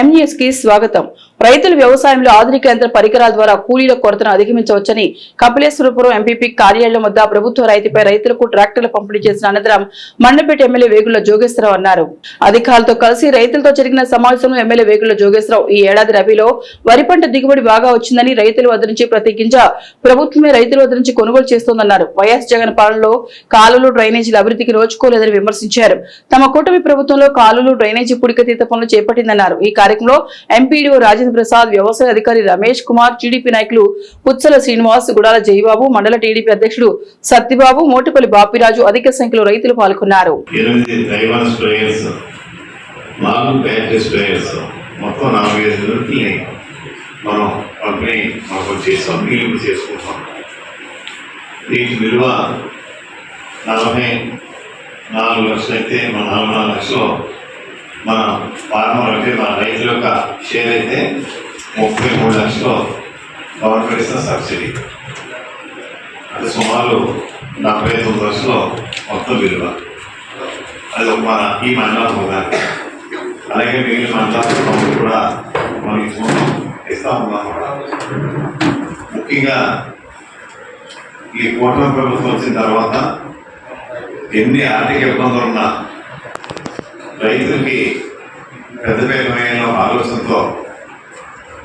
ఎంఈఎస్కి స్వాగతం. రైతులు వ్యవసాయంలో ఆధునిక యంత్ర పరికరాల ద్వారా కూలీల కొరతను అధిగమించవచ్చని కపిలేశ్వరపురం ఎంపీపీ కార్యాలయం వద్ద ప్రభుత్వ రైతుపై రైతులకు ట్రాక్టర్లు పంపిణీ చేసిన అనంతరం మండపేట ఎమ్మెల్యే వేగుల జోగేశ్వరరావు అన్నారు. అధికారులతో కలిసి రైతులతో జరిగిన సమావేశంలో ఎమ్మెల్యే వేగుల జోగేశ్వరరావు ఈ ఏడాది రబీలో వరి పంట దిగుబడి బాగా వచ్చిందని రైతుల వద్ద నుంచి ప్రతి గింజ ప్రభుత్వమే రైతుల వద్ద నుంచి కొనుగోలు చేస్తోందన్నారు. వైఎస్ జగన్ పాలనలో కాలువలు డ్రైనేజీల అభివృద్ధికి నోచుకోలేదని విమర్శించారు. తమ కూటమి ప్రభుత్వంలో కాలువలు డ్రైనేజీ పుడికతీత పనులు చేపట్టిందన్నారు. ఈ కార్యక్రమంలో ఎంపీడీఓ రాజేంద్ర ప్రసాద్ వ్యవసాయ అధికారి రమేష్ కుమార్ టీడీపీ నాయకులు పుచ్చల శ్రీనివాస్ గుడాల జయబాబు మండల టీడీపీ అధ్యక్షుడు సత్యబాబు మోటిపల్లి బాపిరాజు అధిక సంఖ్యలో రైతులు పాల్గొన్నారు. మొత్తం నాలుగు ఐదు మనం పంపిణీ మనకు చేసాం మిగిలింపు చేసుకుంటాం. దీని విలువ నలభై నాలుగు లక్షలు అయితే మన నలభై నాలుగు లక్షలు మన ఫార్మర్ అంటే మన రైతుల యొక్క షేర్ అయితే ముప్పై మూడు లక్షలు గవర్నమెంట్ ఇస్తున్న సబ్సిడీ. అది సుమారు డెబ్బై తొమ్మిది లక్షలు మొత్తం విలువ. అది ఒక మన ఈ మండలం ఒకదాన్ని అలాగే మిగిలిన మండలాలు కూడా మనకి ఇస్తా ఉన్నాం. ముఖ్యంగా ఈ కూటమి ప్రభుత్వం వచ్చిన తర్వాత ఎన్ని ఆర్థిక ఇబ్బందులు ఉన్నా రైతులకి పెద్ద ఆలోచనతో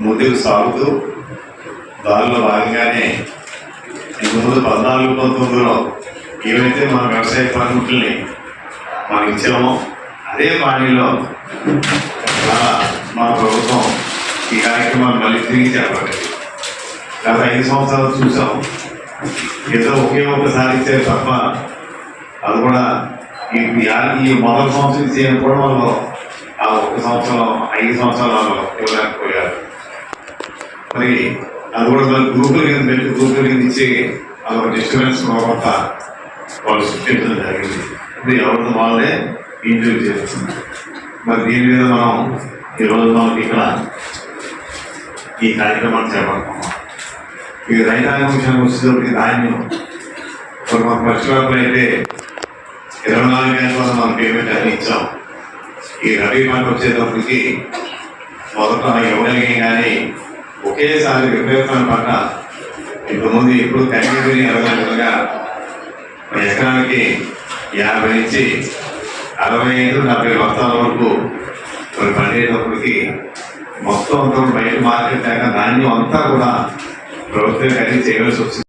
ముందుకు సాగుతూ దానిలో భాగంగానే ఇంతకుముందు పద్నాలుగు పంతొమ్మిదిలో ఏవైతే మన వ్యవసాయ పనిముట్లని మనం ఇచ్చామో అదే బాణీలో మన ప్రభుత్వం ఈ కార్యక్రమాన్ని మళ్ళీ తిరిగి చేపట్టింది. గత ఐదు సంవత్సరాలు చూసాం. ఏదో ఒకే ఒక్కసారి ఇచ్చే తప్ప అది కూడా ఈ ఈ మొదటి సంవత్సరం చేయకపోవడం వల్ల ఆ ఒక్క సంవత్సరం ఐదు సంవత్సరాలు ఇవ్వలేకపోయారు. మరి అది కూడా మన గ్రూపుల కింద పెట్టి గ్రూపుల కింద ఇచ్చి అదొక డిస్టర్బెన్స్ తర్వాత వాళ్ళు సృష్టించడం జరిగింది. ఇప్పుడు ఎవరితో వాళ్ళే ఇంటర్వ్యూ చేస్తుంది మరి దీని మీద మనం ఈరోజు మనకి ఇక్కడ ఈ కార్యక్రమాన్ని చేపడుతున్నాం ఈ రైతాంగ విషయానికి వచ్చేటప్పటికి ధాన్యం ఇప్పుడు మన పక్షులకు అయితే ఇరవై నాలుగు గంటల వల్ల మనం పేమెంట్ అన్ని ఇచ్చాం ఈ రబీ పంట వచ్చేటప్పటికి మొదట ఇవ్వగలిగే కానీ ఒకేసారి విపరీతమైన పంట ఇంతకుముందు ఎప్పుడు కనిపించి ఎరగలుగా ఎకరానికి యాభై నుంచి అరవై ఐదు డెబ్బై బస్తాల వరకు మరి పండేటప్పటికి మొత్తం అంతా బయట మార్కెట్ లేక ధాన్యం అంతా కూడా ప్రభుత్వం ఖరీదు చేయవలసి వచ్చింది.